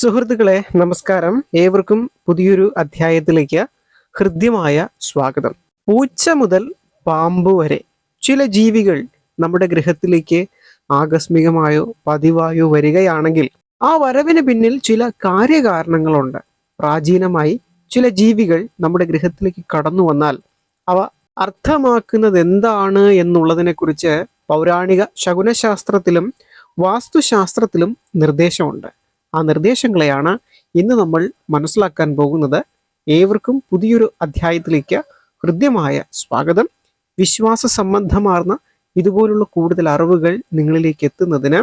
സുഹൃത്തുക്കളെ നമസ്കാരം. ഏവർക്കും പുതിയൊരു അധ്യായത്തിലേക്ക് ഹൃദ്യമായ സ്വാഗതം. പൂച്ച മുതൽ പാമ്പ് വരെ ചില ജീവികൾ നമ്മുടെ ഗൃഹത്തിലേക്ക് ആകസ്മികമായോ പതിവായോ വരികയാണെങ്കിൽ ആ വരവിന് പിന്നിൽ ചില കാര്യകാരണങ്ങളുണ്ട്. പ്രാചീനമായി ചില ജീവികൾ നമ്മുടെ ഗൃഹത്തിലേക്ക് കടന്നു വന്നാൽ അവ അർത്ഥമാക്കുന്നത് എന്താണ് എന്നുള്ളതിനെക്കുറിച്ച് പൗരാണിക ശകുനശാസ്ത്രത്തിലും വാസ്തുശാസ്ത്രത്തിലും നിർദ്ദേശമുണ്ട്. ആ നിർദ്ദേശങ്ങളെയാണ് ഇന്ന് നമ്മൾ മനസ്സിലാക്കാൻ പോകുന്നത്. ഏവർക്കും പുതിയൊരു അധ്യായത്തിലേക്ക് ഹൃദ്യമായ സ്വാഗതം. വിശ്വാസ സംബന്ധമാർന്ന ഇതുപോലുള്ള കൂടുതൽ അറിവുകൾ നിങ്ങളിലേക്ക് എത്തുന്നതിന്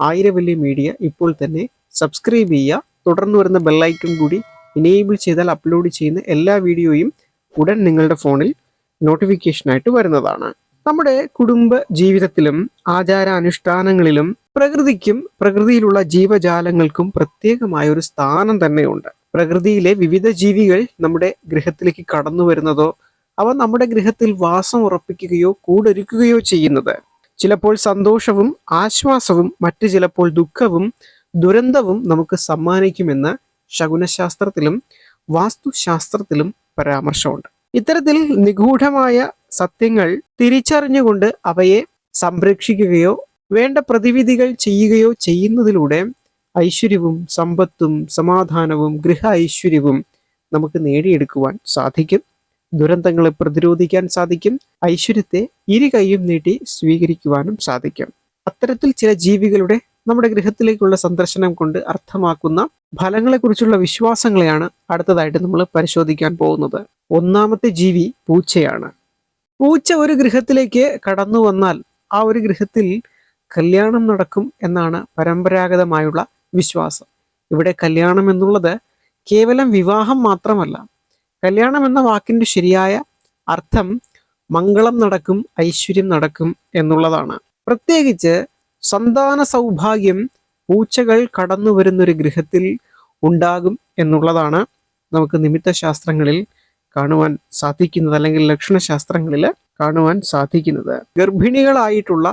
ആയിരവല്ലി മീഡിയ ഇപ്പോൾ തന്നെ സബ്സ്ക്രൈബ് ചെയ്യുക. തുടർന്ന് വരുന്ന ബെല്ലൈക്കൺ കൂടി ഇനേബിൾ ചെയ്താൽ അപ്ലോഡ് ചെയ്യുന്ന എല്ലാ വീഡിയോയും ഉടൻ നിങ്ങളുടെ ഫോണിൽ നോട്ടിഫിക്കേഷനായിട്ട് വരുന്നതാണ്. നമ്മുടെ കുടുംബ ജീവിതത്തിലും ആചാരാനുഷ്ഠാനങ്ങളിലും പ്രകൃതിക്കും പ്രകൃതിയിലുള്ള ജീവജാലങ്ങൾക്കും പ്രത്യേകമായ ഒരു സ്ഥാനം തന്നെയുണ്ട്. പ്രകൃതിയിലെ വിവിധ ജീവികൾ നമ്മുടെ ഗൃഹത്തിലേക്ക് കടന്നു വരുന്നതോ അവ നമ്മുടെ ഗൃഹത്തിൽ വാസം ഉറപ്പിക്കുകയോ കൂടൊരുക്കുകയോ ചെയ്യുന്നത്. ചിലപ്പോൾ സന്തോഷവും ആശ്വാസവും മറ്റു ചിലപ്പോൾ ദുഃഖവും ദുരന്തവും നമുക്ക് സമ്മാനിക്കുമെന്ന് ശകുനശാസ്ത്രത്തിലും വാസ്തുശാസ്ത്രത്തിലും പരാമർശമുണ്ട്. ഇത്തരത്തിൽ നിഗൂഢമായ സത്യങ്ങൾ തിരിച്ചറിഞ്ഞുകൊണ്ട് അവയെ സംരക്ഷിക്കുകയോ വേണ്ട പ്രതിവിധികൾ ചെയ്യുകയോ ചെയ്യുന്നതിലൂടെ ഐശ്വര്യവും സമ്പത്തും സമാധാനവും ഗൃഹ ഐശ്വര്യവും നമുക്ക് നേടിയെടുക്കുവാൻ സാധിക്കും. ദുരന്തങ്ങളെ പ്രതിരോധിക്കാൻ സാധിക്കും. ഐശ്വര്യത്തെ ഇരു കൈയും നീട്ടി സ്വീകരിക്കുവാനും സാധിക്കും. അത്തരത്തിൽ ചില ജീവികളുടെ നമ്മുടെ ഗൃഹത്തിലേക്കുള്ള സന്ദർശനം കൊണ്ട് അർത്ഥമാക്കുന്ന ഫലങ്ങളെക്കുറിച്ചുള്ള വിശ്വാസങ്ങളെയാണ് അടുത്തതായിട്ട് നമ്മൾ പരിശോധിക്കാൻ പോകുന്നത്. ഒന്നാമത്തെ ജീവി പൂച്ചയാണ്. പൂച്ച ഒരു ഗൃഹത്തിലേക്ക് കടന്നു വന്നാൽ ആ ഒരു ഗൃഹത്തിൽ കല്യാണം നടക്കും എന്നാണ് പരമ്പരാഗതമായുള്ള വിശ്വാസം. ഇവിടെ കല്യാണം എന്നുള്ളത് കേവലം വിവാഹം മാത്രമല്ല. കല്യാണം എന്ന വാക്കിന്റെ ശരിയായ അർത്ഥം മംഗളം നടക്കും ഐശ്വര്യം നടക്കും എന്നുള്ളതാണ്. പ്രത്യേകിച്ച് സന്താന സൗഭാഗ്യം പൂച്ചകൾ കടന്നു വരുന്നൊരു ഗൃഹത്തിൽ ഉണ്ടാകും എന്നുള്ളതാണ് നമുക്ക് നിമിത്ത ശാസ്ത്രങ്ങളിൽ കാണുവാൻ സാധിക്കുന്നത് അല്ലെങ്കിൽ ലക്ഷണശാസ്ത്രങ്ങളിൽ കാണുവാൻ സാധിക്കുന്നത്. ഗർഭിണികളായിട്ടുള്ള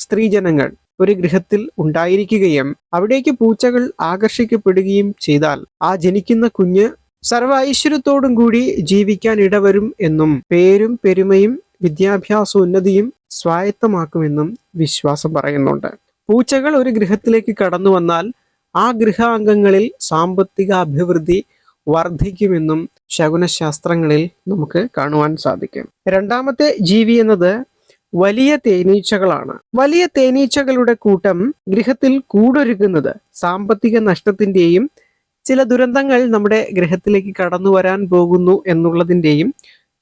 സ്ത്രീജനങ്ങൾ ഒരു ഗൃഹത്തിൽ ഉണ്ടായിരിക്കുകയും അവിടേക്ക് പൂച്ചകൾ ആകർഷിക്കപ്പെടുകയും ചെയ്താൽ ആ ജനിക്കുന്ന കുഞ്ഞ് സർവ ഐശ്വര്യത്തോടും കൂടി ജീവിക്കാൻ ഇടവരും എന്നും പേരും പെരുമയും വിദ്യാഭ്യാസ ഉന്നതിയും സ്വായത്തമാക്കുമെന്നും വിശ്വാസം പറയുന്നുണ്ട്. പൂച്ചകൾ ഒരു ഗൃഹത്തിലേക്ക് കടന്നു വന്നാൽ ആ ഗൃഹാംഗങ്ങളിൽ സാമ്പത്തിക അഭിവൃദ്ധി വർദ്ധിക്കുമെന്നും ശകുനശാസ്ത്രങ്ങളിൽ നമുക്ക് കാണുവാൻ സാധിക്കും. രണ്ടാമത്തെ ജീവി എന്നത് വലിയ തേനീച്ചകളാണ്. വലിയ തേനീച്ചകളുടെ കൂട്ടം ഗൃഹത്തിൽ കൂടൊരുക്കുന്നത് സാമ്പത്തിക നഷ്ടത്തിന്റെയും ചില ദുരന്തങ്ങൾ നമ്മുടെ ഗൃഹത്തിലേക്ക് കടന്നു വരാൻ പോകുന്നു എന്നുള്ളതിന്റെയും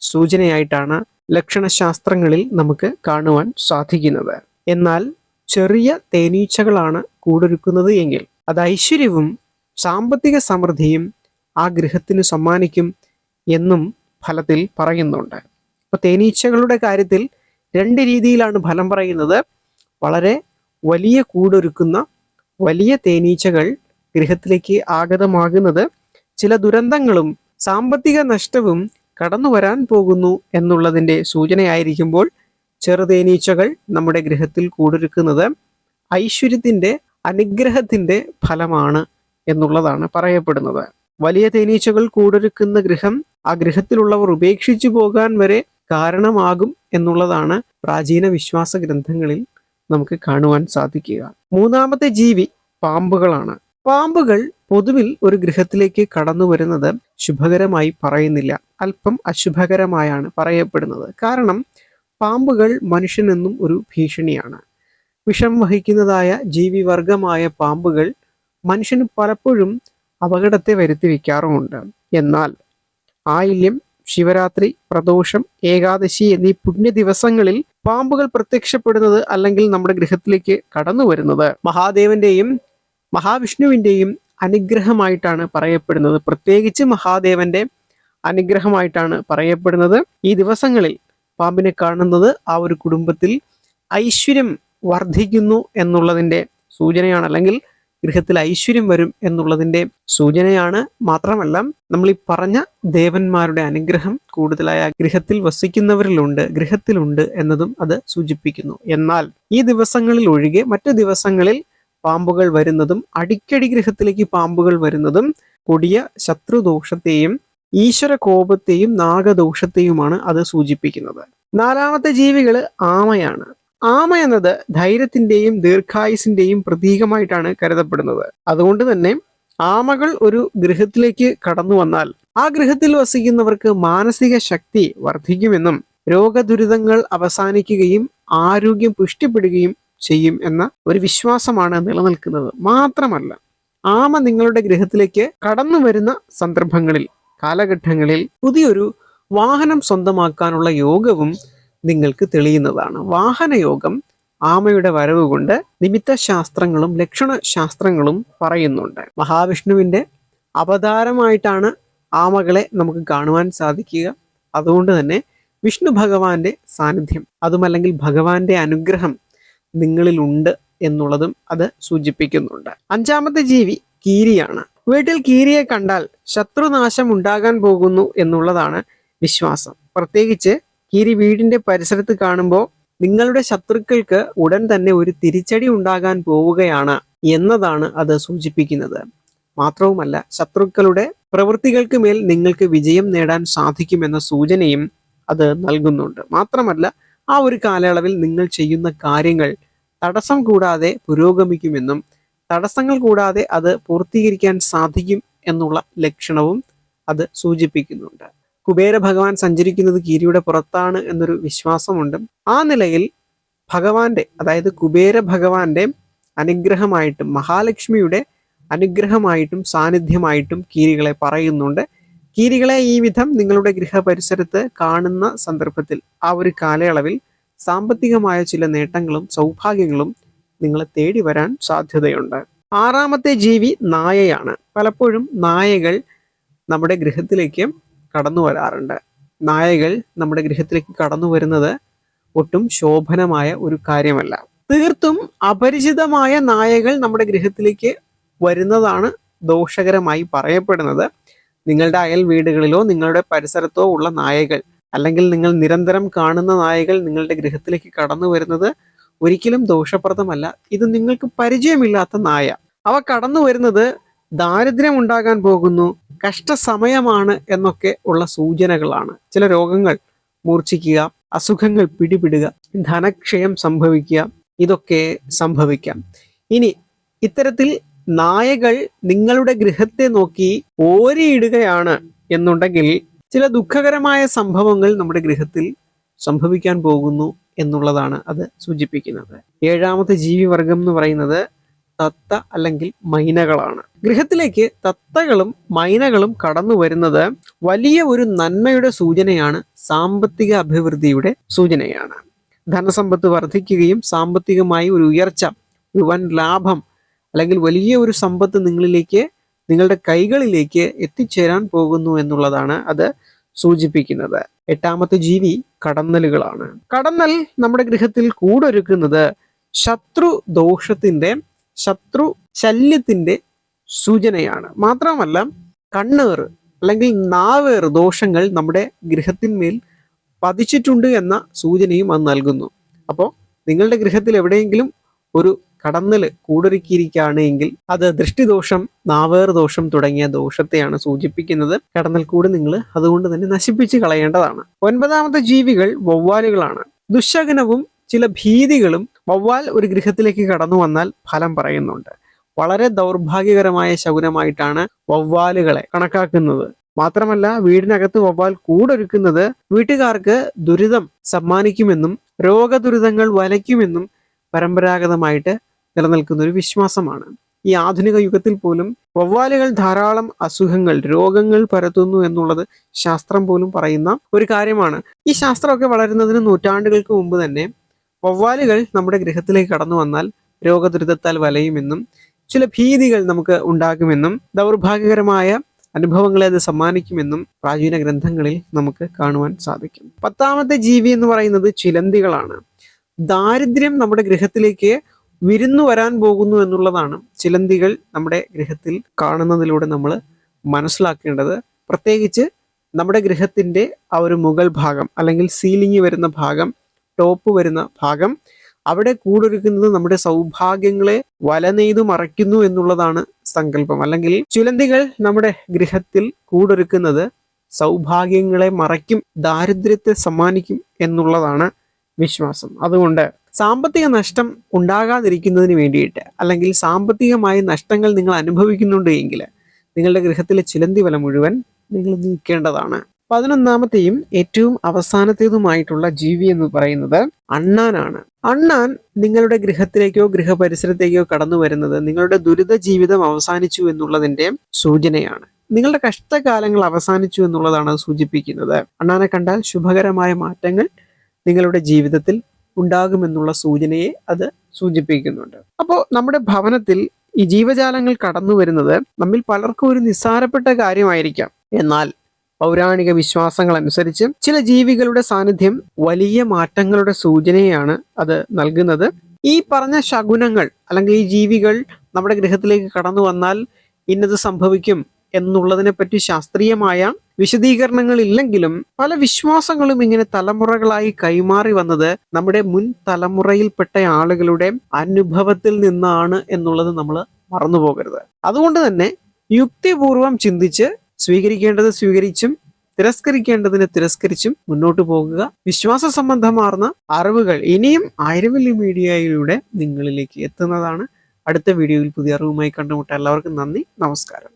സൂചനയായിട്ടാണ് ലക്ഷണശാസ്ത്രങ്ങളിൽ നമുക്ക് കാണുവാൻ സാധിക്കുന്നത്. എന്നാൽ ചെറിയ തേനീച്ചകളാണ് കൂടൊരുക്കുന്നത് എങ്കിൽ അത് ഐശ്വര്യവും സാമ്പത്തിക സമൃദ്ധിയും ആ ഗൃഹത്തിന് സമ്മാനിക്കും എന്നും ഫലത്തിൽ പറയുന്നുണ്ട്. അപ്പൊ തേനീച്ചകളുടെ കാര്യത്തിൽ രണ്ട് രീതിയിലാണ് ഫലം പറയുന്നത്. വളരെ വലിയ കൂടൊരുക്കുന്ന വലിയ തേനീച്ചകൾ ഗൃഹത്തിലേക്ക് ആഗതമാകുന്നത് ചില ദുരന്തങ്ങളും സാമ്പത്തിക നഷ്ടവും കടന്നു വരാൻ പോകുന്നു എന്നുള്ളതിന്റെ സൂചനയായിരിക്കുമ്പോൾ ചെറുതേനീച്ചകൾ നമ്മുടെ ഗൃഹത്തിൽ കൂടൊരുക്കുന്നത് ഐശ്വര്യത്തിന്റെ അനുഗ്രഹത്തിന്റെ ഫലമാണ് എന്നുള്ളതാണ് പറയപ്പെടുന്നത്. വലിയ തേനീച്ചകൾ കൂടൊരുക്കുന്ന ഗൃഹം ആ ഗൃഹത്തിലുള്ളവർ ഉപേക്ഷിച്ചു പോകാൻ വരെ കാരണമാകും എന്നുള്ളതാണ് പ്രാചീന വിശ്വാസ ഗ്രന്ഥങ്ങളിൽ നമുക്ക് കാണുവാൻ സാധിക്കുക. മൂന്നാമത്തെ ജീവി പാമ്പുകളാണ്. പാമ്പുകൾ പൊതുവിൽ ഒരു ഗൃഹത്തിലേക്ക് കടന്നു വരുന്നത് ശുഭകരമായി പറയുന്നില്ല. അല്പം അശുഭകരമായാണ് പറയപ്പെടുന്നത്. കാരണം പാമ്പുകൾ മനുഷ്യനെന്നും ഒരു ഭീഷണിയാണ്. വിഷം വഹിക്കുന്നതായ ജീവി ജീവിവർഗമായ പാമ്പുകൾ മനുഷ്യന് പലപ്പോഴും അപകടത്തെ വരുത്തി വയ്ക്കാറുമുണ്ട് എന്നാൽ ആയില്യം ശിവരാത്രി പ്രദോഷം ഏകാദശി എന്നീ പുണ്യ ദിവസങ്ങളിൽ പാമ്പുകൾ പ്രത്യക്ഷപ്പെടുന്നത് അല്ലെങ്കിൽ നമ്മുടെ ഗൃഹത്തിലേക്ക് കടന്നു വരുന്നത്. മഹാദേവന്റെയും മഹാവിഷ്ണുവിന്റെയും അനുഗ്രഹമായിട്ടാണ് പറയപ്പെടുന്നത്. പ്രത്യേകിച്ച് മഹാദേവന്റെ അനുഗ്രഹമായിട്ടാണ് പറയപ്പെടുന്നത്. ഈ ദിവസങ്ങളിൽ പാമ്പിനെ കാണുന്നത് ആ ഒരു കുടുംബത്തിൽ ഐശ്വര്യം വർദ്ധിക്കുന്നു എന്നുള്ളതിന്റെ സൂചനയാണ്. അല്ലെങ്കിൽ ഗൃഹത്തിൽ ഐശ്വര്യം വരും എന്നുള്ളതിന്റെ സൂചനയാണ്. മാത്രമല്ല നമ്മൾ ഈ പറഞ്ഞ ദേവന്മാരുടെ അനുഗ്രഹം കൂടുതലായ ഗൃഹത്തിൽ വസിക്കുന്നവരിലുണ്ട് ഗൃഹത്തിലുണ്ട് എന്നതും അത് സൂചിപ്പിക്കുന്നു. എന്നാൽ ഈ ദിവസങ്ങളിൽ ഒഴികെ മറ്റു ദിവസങ്ങളിൽ പാമ്പുകൾ വരുന്നതും അടിക്കടി ഗൃഹത്തിലേക്ക് പാമ്പുകൾ വരുന്നതും കൊടിയ ശത്രുദോഷത്തെയും ഈശ്വര കോപത്തെയും നാഗദോഷത്തെയുമാണ് അത് സൂചിപ്പിക്കുന്നത്. നാലാമത്തെ ജീവികൾ ആമയാണ്. ആമ എന്നത് ധൈര്യത്തിന്റെയും ദീർഘായുസിന്റെയും പ്രതീകമായിട്ടാണ് കരുതപ്പെടുന്നത്. അതുകൊണ്ട് തന്നെ ആമകൾ ഒരു ഗൃഹത്തിലേക്ക് കടന്നു വന്നാൽ ആ ഗൃഹത്തിൽ വസിക്കുന്നവർക്ക് മാനസിക ശക്തി വർദ്ധിക്കുമെന്നും രോഗദുരിതങ്ങൾ അവസാനിക്കുകയും ആരോഗ്യം പുഷ്ടിപ്പെടുകയും ചെയ്യും എന്ന ഒരു വിശ്വാസമാണ് നിലനിൽക്കുന്നത്. മാത്രമല്ല ആമ നിങ്ങളുടെ ഗൃഹത്തിലേക്ക് കടന്നു വരുന്ന സന്ദർഭങ്ങളിൽ കാലഘട്ടങ്ങളിൽ പുതിയൊരു വാഹനം സ്വന്തമാക്കാനുള്ള യോഗവും നിങ്ങൾക്ക് തെളിയുന്നതാണ്. വാഹനയോഗം ആമയുടെ വരവ് കൊണ്ട് നിമിത്ത ശാസ്ത്രങ്ങളും ലക്ഷണ ശാസ്ത്രങ്ങളും പറയുന്നുണ്ട്. മഹാവിഷ്ണുവിന്റെ അവതാരമായിട്ടാണ് ആമകളെ നമുക്ക് കാണുവാൻ സാധിക്കുക. അതുകൊണ്ട് തന്നെ വിഷ്ണു ഭഗവാന്റെ സാന്നിധ്യം അതുമല്ലെങ്കിൽ ഭഗവാന്റെ അനുഗ്രഹം നിങ്ങളിലുണ്ട് എന്നുള്ളതും അത് സൂചിപ്പിക്കുന്നുണ്ട്. അഞ്ചാമത്തെ ജീവി കീരിയാണ്. വീട്ടിൽ കീരിയെ കണ്ടാൽ ശത്രുനാശം ഉണ്ടാകാൻ പോകുന്നു എന്നുള്ളതാണ് വിശ്വാസം. പ്രത്യേകിച്ച് കീരി വീടിന്റെ പരിസരത്ത് കാണുമ്പോൾ നിങ്ങളുടെ ശത്രുക്കൾക്ക് ഉടൻ തന്നെ ഒരു തിരിച്ചടി ഉണ്ടാകാൻ പോവുകയാണ് എന്നതാണ് അത് സൂചിപ്പിക്കുന്നത്. മാത്രവുമല്ല ശത്രുക്കളുടെ പ്രവൃത്തികൾക്ക് മേൽ നിങ്ങൾക്ക് വിജയം നേടാൻ സാധിക്കുമെന്ന സൂചനയും അത് നൽകുന്നുണ്ട്. മാത്രമല്ല ആ ഒരു കാലയളവിൽ നിങ്ങൾ ചെയ്യുന്ന കാര്യങ്ങൾ തടസ്സം കൂടാതെ പുരോഗമിക്കുമെന്നും തടസ്സങ്ങൾ കൂടാതെ അത് പൂർത്തീകരിക്കാൻ സാധിക്കും എന്നുള്ള ലക്ഷണവും അത് സൂചിപ്പിക്കുന്നുണ്ട്. കുബേര ഭഗവാൻ സഞ്ചരിക്കുന്നത് കീരിയുടെ പുറത്താണ് എന്നൊരു വിശ്വാസമുണ്ട്. ആ നിലയിൽ ഭഗവാന്റെ അതായത് കുബേര ഭഗവാന്റെ അനുഗ്രഹമായിട്ടും മഹാലക്ഷ്മിയുടെ അനുഗ്രഹമായിട്ടും സാന്നിധ്യമായിട്ടും കീരികളെ പറയുന്നുണ്ട്. കീരികളെ ഈ വിധം നിങ്ങളുടെ ഗൃഹപരിസരത്ത് കാണുന്ന സന്ദർഭത്തിൽ ആ ഒരു കാലയളവിൽ സാമ്പത്തികമായ ചില നേട്ടങ്ങളും സൗഭാഗ്യങ്ങളും നിങ്ങളെ തേടി വരാൻ സാധ്യതയുണ്ട്. ആറാമത്തെ ജീവി നായയാണ്. പലപ്പോഴും നായകൾ നമ്മുടെ ഗൃഹത്തിലേക്ക് കടന്നു വരാറുണ്ട്. നായകൾ നമ്മുടെ ഗൃഹത്തിലേക്ക് കടന്നു വരുന്നത് ഒട്ടും ശോഭനമായ ഒരു കാര്യമല്ല. തീർത്തും അപരിചിതമായ നായകൾ നമ്മുടെ ഗൃഹത്തിലേക്ക് വരുന്നതാണ് ദോഷകരമായി പറയപ്പെടുന്നത്. നിങ്ങളുടെ അയൽ വീടുകളിലോ നിങ്ങളുടെ പരിസരത്തോ ഉള്ള നായകൾ അല്ലെങ്കിൽ നിങ്ങൾ നിരന്തരം കാണുന്ന നായകൾ നിങ്ങളുടെ ഗൃഹത്തിലേക്ക് കടന്നു വരുന്നത് ഒരിക്കലും ദോഷപ്രദമല്ല. ഇത് നിങ്ങൾക്ക് പരിചയമില്ലാത്ത നായ. അവ കടന്നു വരുന്നത് ദാരിദ്ര്യം ഉണ്ടാകാൻ പോകുന്നു കഷ്ടസമയമാണ് എന്നൊക്കെ ഉള്ള സൂചനകളാണ്. ചില രോഗങ്ങൾ മൂർച്ഛിക്കുക അസുഖങ്ങൾ പിടിപിടുക ധനക്ഷയം സംഭവിക്കുക ഇതൊക്കെ സംഭവിക്കാം. ഇനി ഇത്തരത്തിൽ നായകൾ നിങ്ങളുടെ ഗൃഹത്തെ നോക്കി ഓരിയിടുകയാണ് എന്നുണ്ടെങ്കിൽ ചില ദുഃഖകരമായ സംഭവങ്ങൾ നമ്മുടെ ഗൃഹത്തിൽ സംഭവിക്കാൻ പോകുന്നു എന്നുള്ളതാണ് അത് സൂചിപ്പിക്കുന്നത്. ഏഴാമത്തെ ജീവിവർഗം എന്ന് പറയുന്നത് തത്ത അല്ലെങ്കിൽ മൈനകളാണ്. ഗൃഹത്തിലേക്ക് തത്തകളും മൈനകളും കടന്നു വരുന്നത് വലിയ ഒരു നന്മയുടെ സൂചനയാണ് സാമ്പത്തിക അഭിവൃദ്ധിയുടെ സൂചനയാണ്. ധനസമ്പത്ത് വർദ്ധിക്കുകയും സാമ്പത്തികമായി ഒരു ഉയർച്ച ഒരു വൻ ലാഭം അല്ലെങ്കിൽ വലിയ ഒരു സമ്പത്ത് നിങ്ങളിലേക്ക് നിങ്ങളുടെ കൈകളിലേക്ക് എത്തിച്ചേരാൻ പോകുന്നു എന്നുള്ളതാണ് അത് സൂചിപ്പിക്കുന്നത്. എട്ടാമത്തെ ജീവി കടന്നലുകളാണ്. കടന്നൽ നമ്മുടെ ഗൃഹത്തിൽ കൂടൊരുക്കുന്നത് ശത്രു ദോഷത്തിന്റെ ശത്രു ശല്യത്തിന്റെ സൂചനയാണ്. മാത്രമല്ല കണ്ണേറ് അല്ലെങ്കിൽ നാവേറ് ദോഷങ്ങൾ നമ്മുടെ ഗൃഹത്തിന്മേൽ പതിച്ചിട്ടുണ്ട് എന്ന സൂചനയും അത് നൽകുന്നു. അപ്പോൾ നിങ്ങളുടെ ഗൃഹത്തിൽ എവിടെയെങ്കിലും ഒരു കടന്നൽ കൂടൊരുക്കിയിരിക്കുകയാണ് എങ്കിൽ അത് ദൃഷ്ടിദോഷം നാവേർ ദോഷം തുടങ്ങിയ ദോഷത്തെയാണ് സൂചിപ്പിക്കുന്നത്. കടന്നൽ കൂട് നിങ്ങൾ അതുകൊണ്ട് തന്നെ നശിപ്പിച്ച് കളയേണ്ടതാണ്. ഒൻപതാമത്തെ ജീവികൾ വവ്വാലുകളാണ്. ദുശകനവും ചില ഭീതികളും വവ്വാൽ ഒരു ഗൃഹത്തിലേക്ക് കടന്നു വന്നാൽ ഫലം പറയുന്നുണ്ട്. വളരെ ദൗർഭാഗ്യകരമായ ശകുനമായിട്ടാണ് വവ്വാലുകളെ കണക്കാക്കുന്നത്. മാത്രമല്ല വീടിനകത്ത് വവ്വാൽ കൂടൊരുക്കുന്നത് വീട്ടുകാർക്ക് ദുരിതം സമ്മാനിക്കുമെന്നും രോഗദുരിതങ്ങൾ വലയ്ക്കുമെന്നും പരമ്പരാഗതമായിട്ട് നിലനിൽക്കുന്ന ഒരു വിശ്വാസമാണ്. ഈ ആധുനിക യുഗത്തിൽ പോലും വവ്വാലുകൾ ധാരാളം അസുഖങ്ങൾ രോഗങ്ങൾ പരത്തുന്നു എന്നുള്ളത് ശാസ്ത്രം പോലും പറയുന്ന ഒരു കാര്യമാണ്. ഈ ശാസ്ത്രമൊക്കെ വളരുന്നതിന് നൂറ്റാണ്ടുകൾക്ക് മുമ്പ് തന്നെ വവ്വാലുകൾ നമ്മുടെ ഗൃഹത്തിലേക്ക് കടന്നു വന്നാൽ രോഗദുരിതത്താൽ വലയുമെന്നും ചില ഭീതികൾ നമുക്ക് ഉണ്ടാകുമെന്നും ദൗർഭാഗ്യകരമായ അനുഭവങ്ങളെ അത് സമ്മാനിക്കുമെന്നും പ്രാചീന ഗ്രന്ഥങ്ങളിൽ നമുക്ക് കാണുവാൻ സാധിക്കും. പത്താമത്തെ ജീവി എന്ന് പറയുന്നത് ചിലന്തികളാണ്. ദാരിദ്ര്യം നമ്മുടെ ഗൃഹത്തിലേക്ക് വിരുന്നു വരാൻ പോകുന്നു എന്നുള്ളതാണ് ചിലന്തികൾ നമ്മുടെ ഗൃഹത്തിൽ കാണുന്നതിലൂടെ നമ്മൾ മനസ്സിലാക്കേണ്ടത്. പ്രത്യേകിച്ച് നമ്മുടെ ഗൃഹത്തിന്റെ ആ ഒരു മുകൾ ഭാഗം അല്ലെങ്കിൽ സീലിംഗ് വരുന്ന ഭാഗം ടോപ്പ് വരുന്ന ഭാഗം അവിടെ കൂടൊരുക്കുന്നത് നമ്മുടെ സൗഭാഗ്യങ്ങളെ വലനെയ്തു മറയ്ക്കുന്നു എന്നുള്ളതാണ് സങ്കല്പം. അല്ലെങ്കിൽ ചുലന്തികൾ നമ്മുടെ ഗൃഹത്തിൽ കൂടൊരുക്കുന്നത് സൗഭാഗ്യങ്ങളെ മറയ്ക്കും ദാരിദ്ര്യത്തെ സമ്മാനിക്കും എന്നുള്ളതാണ് വിശ്വാസം. അതുകൊണ്ട് സാമ്പത്തിക നഷ്ടം ഉണ്ടാകാതിരിക്കുന്നതിന് വേണ്ടിയിട്ട് അല്ലെങ്കിൽ സാമ്പത്തികമായ നഷ്ടങ്ങൾ നിങ്ങൾ അനുഭവിക്കുന്നുണ്ട് എങ്കിൽ നിങ്ങളുടെ ഗൃഹത്തിലെ ചിലന്തി വല മുഴുവൻ നിങ്ങൾ നീക്കേണ്ടതാണ്. പതിനൊന്നാമത്തെയും ഏറ്റവും അവസാനത്തേതുമായിട്ടുള്ള ജീവി എന്ന് പറയുന്നത് അണ്ണാനാണ്. അണ്ണാൻ നിങ്ങളുടെ ഗൃഹത്തിലേക്കോ ഗൃഹപരിസരത്തേക്കോ കടന്നു വരുന്നത് നിങ്ങളുടെ ദുരിത ജീവിതം അവസാനിച്ചു എന്നുള്ളതിന്റെ സൂചനയാണ്. നിങ്ങളുടെ കഷ്ടകാലങ്ങൾ അവസാനിച്ചു എന്നുള്ളതാണ് സൂചിപ്പിക്കുന്നത്. അണ്ണാനെ കണ്ടാൽ ശുഭകരമായ മാറ്റങ്ങൾ നിങ്ങളുടെ ജീവിതത്തിൽ ഉണ്ടാകുമെന്നുള്ള സൂചനയെ അത് സൂചിപ്പിക്കുന്നുണ്ട്. അപ്പോൾ നമ്മുടെ ഭവനത്തിൽ ഈ ജീവജാലങ്ങൾ കടന്നു വരുന്നത് നമ്മിൽ പലർക്കും ഒരു നിസ്സാരപ്പെട്ട കാര്യമായിരിക്കാം. എന്നാൽ പൗരാണിക വിശ്വാസങ്ങൾ അനുസരിച്ച് ചില ജീവികളുടെ സാന്നിധ്യം വലിയ മാറ്റങ്ങളുടെ സൂചനയാണ് അത് നൽകുന്നത്. ഈ പറഞ്ഞ ശകുനങ്ങൾ അല്ലെങ്കിൽ ഈ ജീവികൾ നമ്മുടെ ഗ്രഹത്തിലേക്ക് കടന്നു വന്നാൽ ഇന്നത് സംഭവിക്കും എന്നുള്ളതിനെ പറ്റി ശാസ്ത്രീയമായ വിശദീകരണങ്ങൾ ഇല്ലെങ്കിലും പല വിശ്വാസങ്ങളും ഇങ്ങനെ തലമുറകളായി കൈമാറി വന്നത് നമ്മുടെ മുൻ തലമുറയിൽപ്പെട്ട ആളുകളുടെ അനുഭവത്തിൽ നിന്നാണ് എന്നുള്ളത് നമ്മൾ മറന്നു പോകരുത് അതുകൊണ്ട് തന്നെ യുക്തിപൂർവം ചിന്തിച്ച് സ്വീകരിക്കേണ്ടത് സ്വീകരിച്ചും തിരസ്കരിക്കേണ്ടതിനെ തിരസ്കരിച്ചും മുന്നോട്ട് പോകുക. വിശ്വാസ സംബന്ധമാർന്ന അറിവുകൾ ഇനിയും ആയിരവല്ലി മീഡിയയിലൂടെ നിങ്ങളിലേക്ക് എത്തുന്നതാണ്. അടുത്ത വീഡിയോയിൽ പുതിയ അറിവുമായി കണ്ടുമുട്ട എല്ലാവർക്കും നന്ദി നമസ്കാരം.